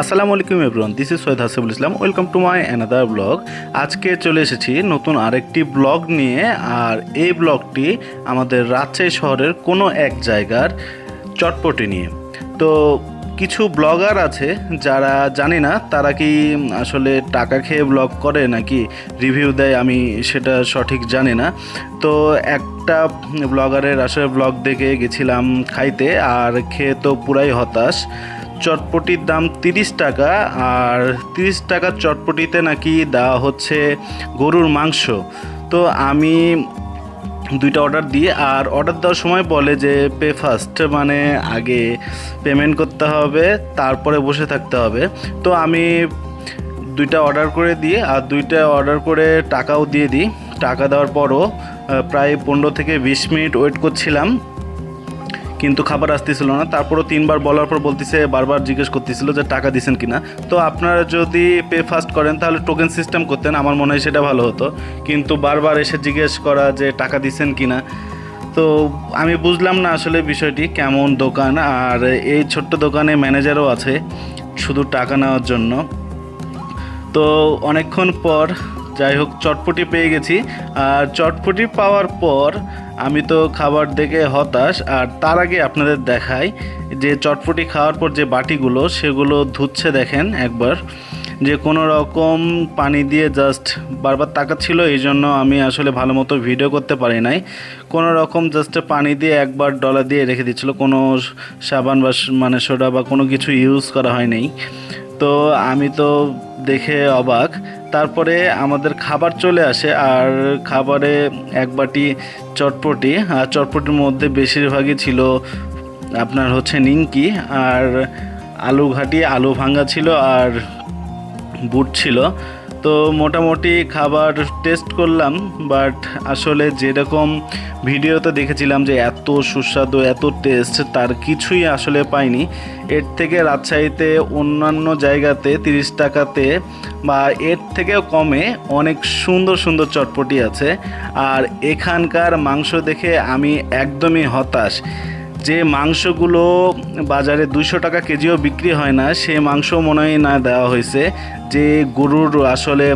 আসসালামু আলাইকুম everyone this is Syed Hasibul Islam welcome to my another blog আজকে চলে এসেছি নতুন আরেকটি ব্লগ নিয়ে, আর এই ব্লগটি আমাদের রাজশাহী শহরের কোনো এক জায়গার চটপটি নিয়ে। তো কিছু ব্লগার আছে, যারা জানি না, তারা কি আসলে টাকা খেয়ে ব্লগ করে নাকি রিভিউ দেয়, আমি সেটা সঠিক জানি না। তো একটা ব্লগারের আসলে ব্লগ দেখে গেছিলাম খাইতে, আর খেয়ে তো পুরাই হতাশ। চটপটির দাম তিরিশ টাকা আর তিরিশ টাকার চটপটিতে নাকি দেওয়া হচ্ছে গরুর মাংস। তো আমি দুইটা অর্ডার দিই আর অর্ডার দেওয়ার সময় বলে যে, পে ফার্স্ট মানে আগে পেমেন্ট করতে হবে, তারপরে বসে থাকতে হবে। তো আমি দুইটা অর্ডার করে দিই আর দুইটা অর্ডার করে টাকাও দিয়ে দিই। টাকা দেওয়ার পরও প্রায় পনেরো থেকে বিশ মিনিট ওয়েট করছিলাম। কিন্তু খাবার আসতেছিল না। তারপরও তিনবার বলার পর বলতেছে, বারবার জিজ্ঞেস করতেছিল যে টাকা দিছেন কিনা। তো আপনারা যদি পে ফার্স্ট করেন, তাহলে টোকেন সিস্টেম করতেন। আমার মনে হয় সেটা ভালো হতো। কিন্তু বারবার এসে জিজ্ঞেস করা যে টাকা দিছেন কিনা। তো আমি বুঝলাম না আসলে বিষয়টি, কেমন দোকান। আর এই ছোট্ট দোকানে ম্যানেজারও আছে, শুধু টাকা নেওয়ার জন্য। তো অনেকক্ষণ পর, যাই হোক, চটপটি পেয়ে গেছি। আর চটপটি পাওয়ার পর আমি তো খাবার দেখে হতাশ, আর তার আগে আপনাদের দেখাই যে চটপটি খাওয়ার পর যে বাটিগুলো, সেগুলো ধুচ্ছে দেখেন একবার। যে কোনো রকম পানি দিয়ে জাস্ট বারবার তাকাচ্ছিল এই জন্য আমি আসলে ভালো মতো ভিডিও করতে পারি নাই। কোনো রকম জাস্ট পানি দিয়ে একবার ডলা দিয়ে রেখে দিচ্ছিল, কোনো সাবান বা মানে সোডা বা কোনো কিছু ইউজ করা হয়নি। তো আমি তো দেখে অবাক। তারপরে আমাদের খাবার চলে আসে, আর খাবারে এক বাটি চটপটি, আর চটপটির মধ্যে বেশিরভাগই ছিল আপনার হচ্ছে নিঙ্কি আর আলু ঘাটি আলু ভাঙ্গা ছিল আর বুট ছিল। তো মোটামুটি খাবার টেস্ট করলাম বাট আসলে যেরকম ভিডিওতে দেখেছিলাম যে এত সুস্বাদু, এত টেস্ট তার কিছুই আসলে পাইনি। এর থেকে রাজশাহীতে অন্যান্য জায়গাতে তিরিশ টাকাতে বা এর থেকেও কমে অনেক সুন্দর সুন্দর চটপটি আছে। আর এখানকার মাংস দেখে আমি একদমই হতাশ। যে মাংসগুলো বাজারে দুইশো টাকা কেজিও বিক্রি হয় না, সে মাংস মনে হয় না দেওয়া হয়েছে। যে গরুর আসলে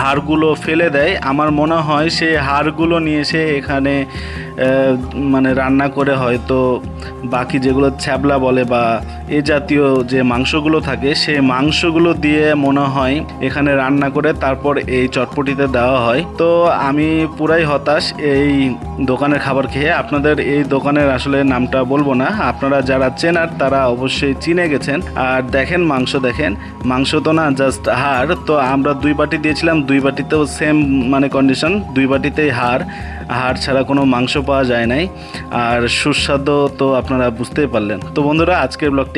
হাড়গুলো ফেলে দেয়, আমার মনে হয় সে হাড়গুলো নিয়ে এসে এখানে মানে রান্না করে হয়তো বাকি যেগুলো ছ্যাবলা বলে বা এ জাতীয় যে মাংসগুলো থাকে, সেই মাংসগুলো দিয়ে মনে হয় এখানে রান্না করে তারপর এই চটপটিতে দেওয়া হয়। তো আমি পুরাই হতাশ এই দোকানের খাবার খেয়ে। আপনাদের এই দোকানের আসলে নামটা বলব না। আপনারা যারা চেনার, তারা অবশ্যই চিনে গেছেন। আর দেখেন মাংস দেখেন। মাংস তো না জাস্ট হাড়। তো আমরা দুই বাটি দিয়েছিলাম, দুই বাটিতেও সেম মানে কন্ডিশন দুই বাটিতেই হাড়। হাড় ছাড়া কোনো মাংস পাওয়া যায় নাই। আর সুস্বাদু তো আপনারা বুঝতেই পারলেন। তো বন্ধুরা, আজকের ব্লগটি